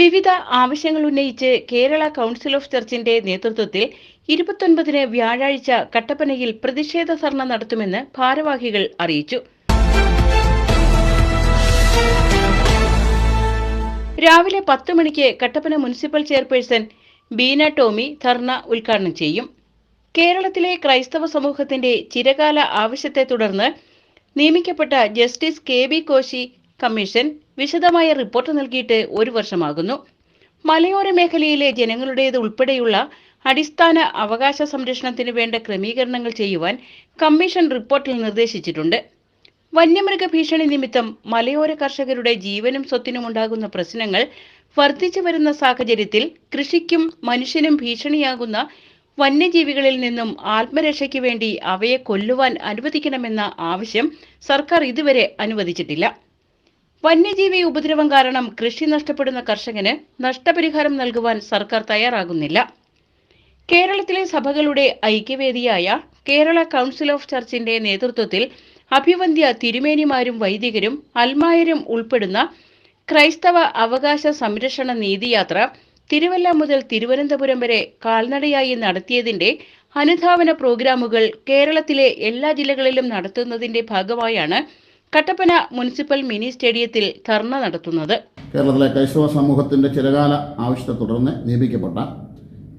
വിവിധ ആവശ്യങ്ങൾ ഉന്നയിച്ച് കേരള കൗൺസിൽ ഓഫ് ചർച്ചിന്റെ നേതൃത്വത്തിൽ ഇരുപത്തൊൻപതിന് വ്യാഴാഴ്ച കട്ടപ്പനയിൽ പ്രതിഷേധ ധർണ നടത്തുമെന്ന് ഭാരവാഹികൾ അറിയിച്ചു. രാവിലെ പത്ത് മണിക്ക് കട്ടപ്പന മുനിസിപ്പൽ ചെയർപേഴ്സൺ ബീന ടോമി ധർണ ഉദ്ഘാടനം ചെയ്യും. കേരളത്തിലെ ക്രൈസ്തവ സമൂഹത്തിന്റെ ചിരകാല ആവശ്യത്തെ തുടർന്ന് നിയമിക്കപ്പെട്ട justice K B Koshy commission വിശദമായ റിപ്പോർട്ട് നൽകിയിട്ട് ഒരു വർഷമാകുന്നു. മലയോര മേഖലയിലെ ജനങ്ങളുടേത് ഉൾപ്പെടെയുള്ള അടിസ്ഥാന അവകാശ സംരക്ഷണത്തിന് വേണ്ട ക്രമീകരണങ്ങൾ ചെയ്യുവാൻ കമ്മീഷൻ റിപ്പോർട്ടിൽ നിർദ്ദേശിച്ചിട്ടുണ്ട്. വന്യമൃഗ ഭീഷണി നിമിത്തം മലയോര കർഷകരുടെ ജീവനും സ്വത്തിനും ഉണ്ടാകുന്ന പ്രശ്നങ്ങൾ വർദ്ധിച്ചു വരുന്ന സാഹചര്യത്തിൽ കൃഷിക്കും മനുഷ്യനും ഭീഷണിയാകുന്ന വന്യജീവികളിൽ നിന്നും ആത്മരക്ഷയ്ക്ക് വേണ്ടി അവയെ കൊല്ലുവാൻ അനുവദിക്കണമെന്ന ആവശ്യം സർക്കാർ ഇതുവരെ അനുവദിച്ചിട്ടില്ല. വന്യജീവി ഉപദ്രവം കാരണം കൃഷി നഷ്ടപ്പെടുന്ന കർഷകന് നഷ്ടപരിഹാരം നൽകുവാൻ സർക്കാർ തയ്യാറാകുന്നില്ല. കേരളത്തിലെ സഭകളുടെ ഐക്യവേദിയായ കേരള കൗൺസിൽ ഓഫ് ചർച്ചിന്റെ നേതൃത്വത്തിൽ അഭിവന്ധ്യ തിരുമേനിമാരും വൈദികരും അൽമായരും ഉൾപ്പെടുന്ന ക്രൈസ്തവ അവകാശ സംരക്ഷണ നീതിയാത്ര തിരുവല്ല മുതൽ തിരുവനന്തപുരം വരെ കാൽനടയായി നടത്തിയതിന്റെ അനുധാവന പ്രോഗ്രാമുകൾ കേരളത്തിലെ എല്ലാ ജില്ലകളിലും നടത്തുന്നതിന്റെ ഭാഗമായാണ് കട്ടപ്പന മുനിസിപ്പൽ മിനി സ്റ്റേഡിയത്തിൽ ധർണ നടത്തുന്നത്. കേരളത്തിലെ ക്രൈസ്തവ സമൂഹത്തിന്റെ ചിരകാല ആവശ്യത്തെ തുടർന്ന് നിയമിക്കപ്പെട്ട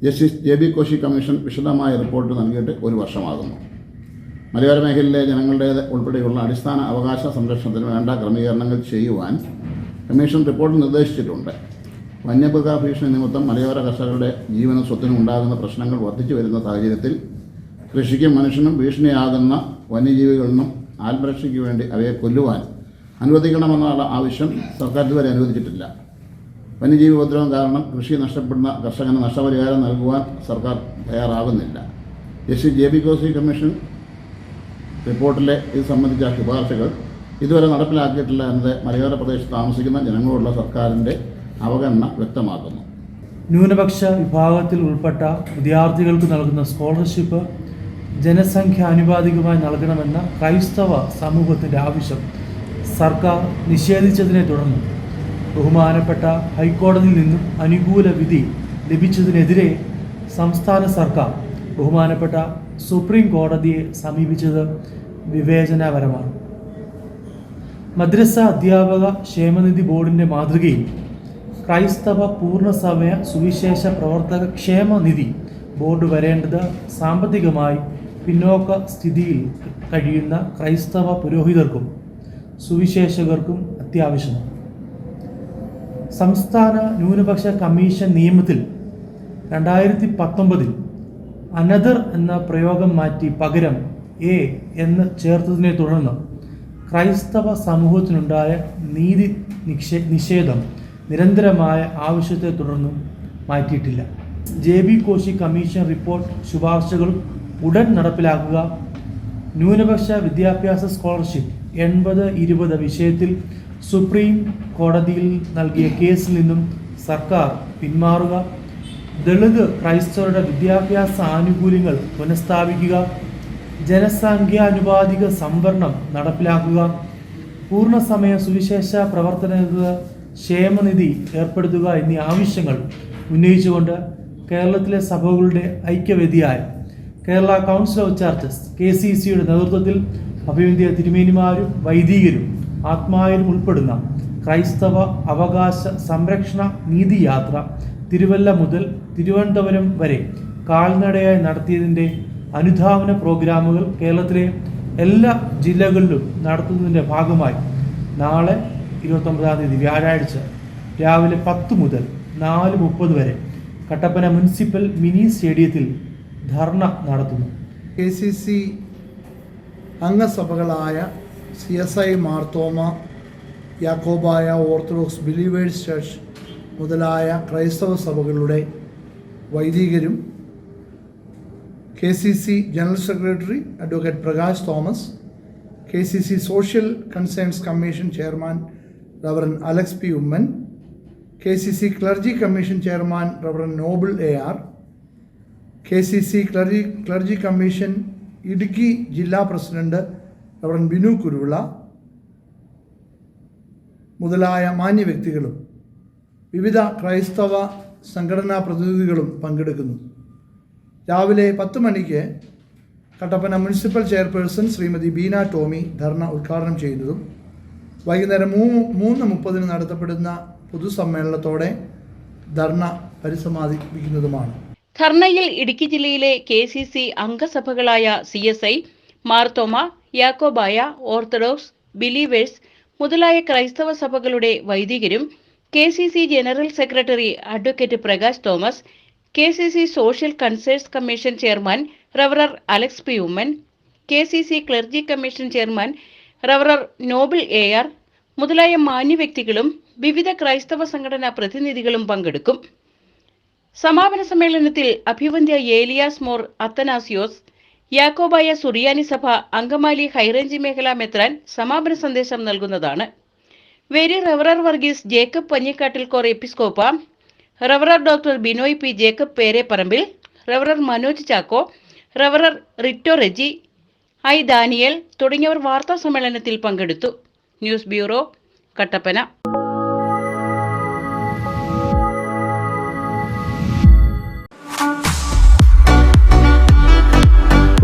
justice J B Koshy commission വിശദമായ റിപ്പോർട്ട് നൽകിയിട്ട് ഒരു വർഷമാകുന്നു. മലയോര മേഖലയിലെ ജനങ്ങളുടേത് ഉൾപ്പെടെയുള്ള അടിസ്ഥാന അവകാശ സംരക്ഷണത്തിന് വേണ്ട ക്രമീകരണങ്ങൾ ചെയ്യുവാൻ കമ്മീഷൻ റിപ്പോർട്ട് നിർദ്ദേശിച്ചിട്ടുണ്ട്. വന്യമൃഗ ഭീഷണി നിമിത്തം മലയോര കർഷകരുടെ ജീവനും സ്വത്തിനും ഉണ്ടാകുന്ന പ്രശ്നങ്ങൾ വർദ്ധിച്ചു വരുന്ന സാഹചര്യത്തിൽ കൃഷിക്കും മനുഷ്യനും ഭീഷണിയാകുന്ന വന്യജീവികളിൽ നിന്നും ആത്മരക്ഷയ്ക്ക് വേണ്ടി അവയെ കൊല്ലുവാൻ അനുവദിക്കണമെന്നുള്ള ആവശ്യം സർക്കാർ ഇതുവരെ അനുവദിച്ചിട്ടില്ല. വന്യജീവി ഉപദ്രവം കാരണം കൃഷി നഷ്ടപ്പെടുന്ന കർഷകന് നഷ്ടപരിഹാരം നൽകുവാൻ സർക്കാർ തയ്യാറാകുന്നില്ല. Justice J B Koshy commission റിപ്പോർട്ടിലെ ഇത് സംബന്ധിച്ച ശുപാർശകൾ ഇതുവരെ നടപ്പിലാക്കിയിട്ടില്ല എന്നത് മലയോര പ്രദേശത്ത് താമസിക്കുന്ന ജനങ്ങളോടുള്ള സർക്കാരിന്റെ അവഗണന വ്യക്തമാക്കുന്നു. ന്യൂനപക്ഷ വിഭാഗത്തിൽ ഉൾപ്പെട്ട വിദ്യാർത്ഥികൾക്ക് നൽകുന്ന സ്കോളർഷിപ്പ് ജനസംഖ്യ ആനുപാതികമായി നൽകണമെന്ന ക്രൈസ്തവ സമൂഹത്തിന്റെ ആവശ്യം സർക്കാർ നിഷേധിച്ചതിനെ തുടർന്ന് ബഹുമാനപ്പെട്ട ഹൈക്കോടതിയിൽ നിന്നും അനുകൂല വിധി ലഭിച്ചതിനെതിരെ സംസ്ഥാന സർക്കാർ ബഹുമാനപ്പെട്ട സുപ്രീം കോടതിയെ സമീപിച്ചത് വിവേചനപരമാണ്. മദ്രസ അധ്യാപക ക്ഷേമനിധി ബോർഡിന്റെ മാതൃകയിൽ ക്രൈസ്തവ പൂർണസമയ സുവിശേഷ പ്രവർത്തക ക്ഷേമനിധി ബോർഡ് വരേണ്ടത് സാമ്പത്തികമായി പിന്നോക്ക സ്ഥിതിയിൽ കഴിയുന്ന ക്രൈസ്തവ പുരോഹിതർക്കും സുവിശേഷകർക്കും അത്യാവശ്യമാണ്. സംസ്ഥാന ന്യൂനപക്ഷ കമ്മീഷൻ നിയമത്തിൽ രണ്ടായിരത്തി പത്തൊമ്പതിൽ അനദർ എന്ന പ്രയോഗം മാറ്റി പകരം എ എന്ന് ചേർത്തതിനെ തുടർന്ന് ക്രൈസ്തവ സമൂഹത്തിനുണ്ടായ നീതി നിക്ഷേ നിഷേധം നിരന്തരമായ ആവശ്യത്തെ തുടർന്നും മാറ്റിയിട്ടില്ല. J B Koshy commission report ശുപാർശകളും ഉടൻ നടപ്പിലാക്കുക. ന്യൂനപക്ഷ വിദ്യാഭ്യാസ സ്കോളർഷിപ്പ് എൺപത് ഇരുപത് വിഷയത്തിൽ സുപ്രീം കോടതിയിൽ നൽകിയ കേസിൽ നിന്നും സർക്കാർ പിന്മാറുക. ദളിത് ക്രൈസ്തവരുടെ വിദ്യാഭ്യാസ ആനുകൂല്യങ്ങൾ പുനഃസ്ഥാപിക്കുക. ജനസംഖ്യാനുപാതിക സംവരണം നടപ്പിലാക്കുക. പൂർണസമയ സുവിശേഷ പ്രവർത്തന ക്ഷേമനിധി ഏർപ്പെടുത്തുക എന്നീ ആവശ്യങ്ങൾ ഉന്നയിച്ചുകൊണ്ട് കേരളത്തിലെ സഭകളുടെ ഐക്യവേദിയായ Kerala council of churches K C സിയുടെ നേതൃത്വത്തിൽ അഭിവന്ധ്യ തിരുമേനിമാരും വൈദികരും ആത്മായരും ഉൾപ്പെടുന്ന ക്രൈസ്തവ അവകാശ സംരക്ഷണ നീതി യാത്ര തിരുവല്ല മുതൽ തിരുവനന്തപുരം വരെ കാൽനടയായി നടത്തിയതിന്റെ അനുധാവന പ്രോഗ്രാമുകൾ കേരളത്തിലെ എല്ലാ ജില്ലകളിലും നടത്തുന്നതിന്റെ ഭാഗമായി നാളെ ഇരുപത്തൊമ്പതാം തീയതി വ്യാഴാഴ്ച രാവിലെ പത്ത് മുതൽ നാല് മുപ്പത് വരെ കട്ടപ്പന മുനിസിപ്പൽ മിനി സ്റ്റേഡിയത്തിൽ ധർണ നടത്തുന്നു. K C C അംഗസഭകളായ C S I Marthoma Yakobaya orthodox believers church മുതലായ ക്രൈസ്തവ സഭകളുടെ വൈദികരും K C C general secretary advocate Prakash Thomas K C C social concerns commission chairman reverend Alex P Oommen K C C clergy commission chairman reverend Noble A R K C C clergy clergy commission Idukki ജില്ലാ president reverend Binu Kuruvila മുതലായ മാന്യ വ്യക്തികളും വിവിധ ക്രൈസ്തവ സംഘടനാ പ്രതിനിധികളും പങ്കെടുക്കുന്നു. രാവിലെ പത്ത് മണിക്ക് കട്ടപ്പന മുനിസിപ്പൽ ചെയർപേഴ്സൺ ശ്രീമതി ബീന ടോമി ധർണ ഉദ്ഘാടനം ചെയ്യുന്നതും വൈകുന്നേരം മൂ മൂന്ന് മുപ്പതിന് നടത്തപ്പെടുന്ന പൊതുസമ്മേളനത്തോടെ ധർണ പരിസമാപിക്കുന്നതുമാണ്. ധർണയിൽ ഇടുക്കി ജില്ലയിലെ കെ സി സി അംഗസഭകളായ C S I Marthoma Yakobaya orthodox believers മുതലായ ക്രൈസ്തവ സഭകളുടെ വൈദികരും K C C general secretary advocate Prakash Thomas K C C social concerns commission chairman റവറർ Alex P. Oommen K C C clergy commission chairman റവറർ Noble A. R. മുതലായ മാന്യവ്യക്തികളും വിവിധ ക്രൈസ്തവ സംഘടനാ പ്രതിനിധികളും പങ്കെടുക്കും. സമാപന സമ്മേളനത്തിൽ അഭിവന്ധ്യ ഏലിയാസ് മോർ അത്തനാസിയോസ് യാക്കോബായ സുറിയാനി സഭ അങ്കമാലി ഹൈറേഞ്ച് മേഖല മെത്രാൻ സമാപന സന്ദേശം നൽകുന്നതാണ്. Vary റവറർ Varghese Jacob പഞ്ഞിക്കാട്ടിൽ core Episcopa റവറർ doctor Binoy P Jacob പേരെപ്പറമ്പിൽ റവറർ Manoj Chacko റവറർ Ritto Reji I Daniel തുടങ്ങിയവർ വാർത്താ സമ്മേളനത്തിൽ പങ്കെടുത്തു. News bureau Kattappana.